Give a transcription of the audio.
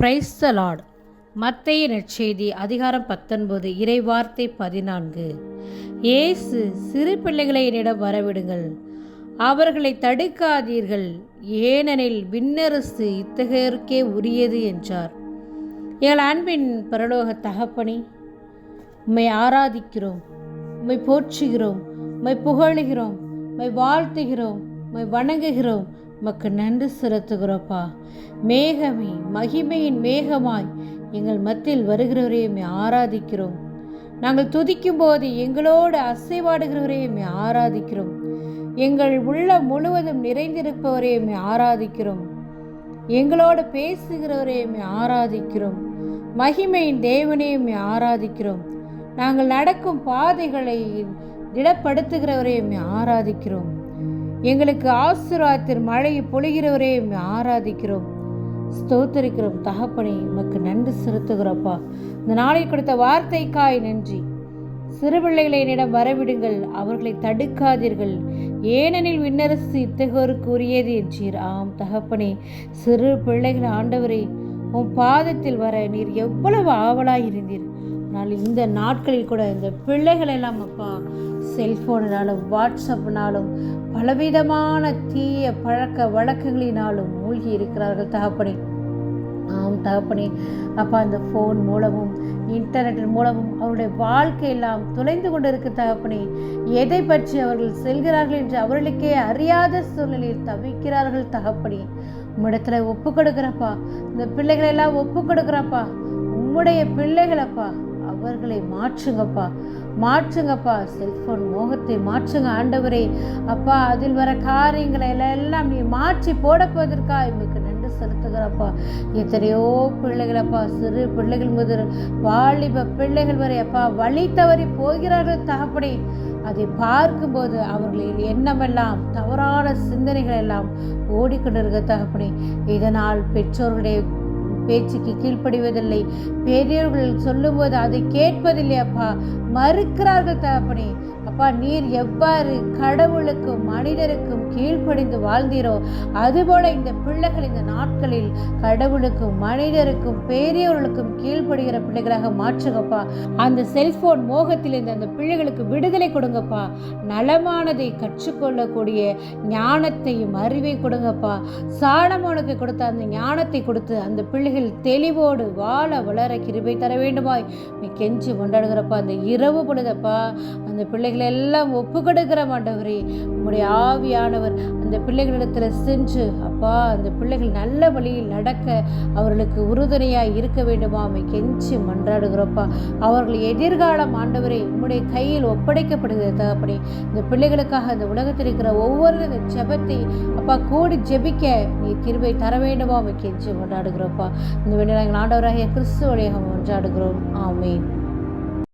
Praise the Lord மத்திய நற்செய்தி அதிகாரம் பத்தொன்பது இறைவார்த்தை பதினான்கு. இயேசு சிறு பிள்ளைகளை என்னிடம் வரவிடுங்கள். அவர்களை தடுக்காதீர்கள். ஏனெனில் விண்ணரசு இத்தகையோருக்கே உரியது என்றார். எங்கள் அன்பின் பரலோக தகப்பனி உம்மை ஆராதிக்கிறோம் உம்மை போற்றுகிறோம் உம்மை புகழுகிறோம் உம்மை வாழ்த்துகிறோம் உம்மை வணங்குகிறோம் உமக்கு நன்றி செலுத்துகிறோப்பா. மேகமே மகிமையின் மேகமாய் எங்கள் மத்தியில் வருகிறவரையுமே ஆராதிக்கிறோம். நாங்கள் துதிக்கும் போது எங்களோடு அசைவாடுகிறவரையுமே ஆராதிக்கிறோம். எங்கள் உள்ள முழுவதும் நிறைந்திருப்பவரையுமே ஆராதிக்கிறோம். எங்களோடு பேசுகிறவரையுமே ஆராதிக்கிறோம். மகிமையின் தேவனையுமே ஆராதிக்கிறோம். நாங்கள் நடக்கும் பாதைகளை திடப்படுத்துகிறவரையுமே ஆராதிக்கிறோம். எங்களுக்கு ஆசீர்வாதத்தின் மழையை பொழிகிறவரே ஆராதிக்கிறோம். ஸ்தோத்தரிக்கிறோம். தகப்பனே உமக்கு நன்றி செலுத்துகிறோப்பா. இந்த நாளை கொடுத்த வார்த்தைக்காய் நன்றி. சிறு பிள்ளைகளை என்னிடம் வரவிடுங்கள். அவர்களை தடுக்காதீர்கள். ஏனெனில் விண்ணரசு இத்தகோருக்கு உரியது என்றீர். ஆம் தகப்பனே. சிறு பிள்ளைகள் ஆண்டவரே உன் பாதத்தில் வர நீர் எவ்வளவு ஆவலாக இருந்தீர். ஆனால் இந்த நாட்களில் கூட இந்த பிள்ளைகள் எல்லாம் அப்பா செல்ஃபோனினாலும் வாட்ஸ்அப்னாலும் பலவிதமான தீய பழக்க வழக்கங்களினாலும் மூழ்கி இருக்கிறார்கள் தகப்பனே. தகப்பனே. அப்பா அந்த ஃபோன் மூலமும் இன்டர்நெட் மூலமும் அவருடைய வாழ்க்கையெல்லாம் தொலைந்து கொண்டு தகப்பனே. எதை பற்றி அவர்கள் செல்கிறார்கள் என்று அவர்களுக்கே அறியாத சூழ்நிலையில் தவிக்கிறார்கள் தகப்பனே. உம்மிடத்தில் ஒப்பு கொடுக்குறப்பா. இந்த பிள்ளைகளெல்லாம் ஒப்பு கொடுக்குறப்பா. உம்முடைய பிள்ளைகளப்பா. அவர்களை மாற்றுங்கப்பா. மாற்றுங்கப்பா. செல்ஃபோன் மோகத்தை மாற்றுங்க ஆண்டவரே. அப்பா அதில் வர காரியங்களை எல்லாம் நீ மாற்றி போட இவங்களுக்கு நன்றி செலுத்துகிறப்பா. எத்தனையோ பிள்ளைகளப்பா சிறு பிள்ளைகள் முதல் வாலிப பிள்ளைகள் வரை அப்பா வழி தவறி போகிறார்கள் தகப்படி அதை பார்க்கும்போது அவர்களின் எண்ணமெல்லாம் தவறான சிந்தனைகள் எல்லாம் ஓடிக்கொண்டிருக்க தகப்படி இதனால் பெற்றோர்களுடைய பேச்சுக்கு கீழ்ப்படிவதில்லை. பெரியவர்கள் சொல்லும்போது அதை கேட்பதில்லை அப்பா மறுக்கிறார்கள் தகப்பனே. அப்பா நீர் எவ்வாறு கடவுளுக்கும் மனிதருக்கும் கீழ்ப்படிந்து வாழ்ந்தீரோ அதுபோல இந்த பிள்ளைகள் இந்த நாட்களில் கடவுளுக்கும் மனிதருக்கும் பெரியவர்களுக்கும் கீழ்ப்படுகிற பிள்ளைகளாக மாற்றுங்கப்பா. அந்த செல்போன் மோகத்திலிருந்து அந்த பிள்ளைகளுக்கு விடுதலை கொடுங்கப்பா. நலமானதை கற்றுக்கொள்ளக்கூடிய ஞானத்தையும் அறிவை கொடுங்கப்பா. சாணமோனுக்கு கொடுத்த அந்த ஞானத்தை கொடுத்து அந்த பிள்ளைகள் தெளிவோடு வாழ வளர கிருபை தர வேண்டுமாய். நீ கெஞ்சி கொண்டாடுகிறப்பா அந்த இரவு பொழுதப்பா அந்த பிள்ளைகள் எல்லாம் ஒப்பு கொடுக்கிற மாட்டவரே. உங்களுடைய ஆவியானவர் அந்த பிள்ளைகளிடத்தில் சென்று அப்பா அந்த பிள்ளைகள் நல்ல வழியில் நடக்க அவர்களுக்கு உறுதுணையாக இருக்க வேண்டுமா. அவை கெஞ்சி மன்றாடுகிறோப்பா. அவர்கள் எதிர்காலம் ஆண்டவரே உங்களுடைய கையில் ஒப்படைக்கப்படுகிறது தகப்படி இந்த பிள்ளைகளுக்காக இந்த உலகத்தில் இருக்கிற ஒவ்வொரு ஜபத்தை அப்பா கூடி ஜெபிக்க நீ கிருபை தர வேண்டுமா. அவை கெஞ்சி மன்றாடுகிறோப்பா. இந்த வேண்டிய நாங்கள் ஆண்டவராகிய கிறிஸ்துவடைய மன்றாடுகிறோம். ஆமேன்.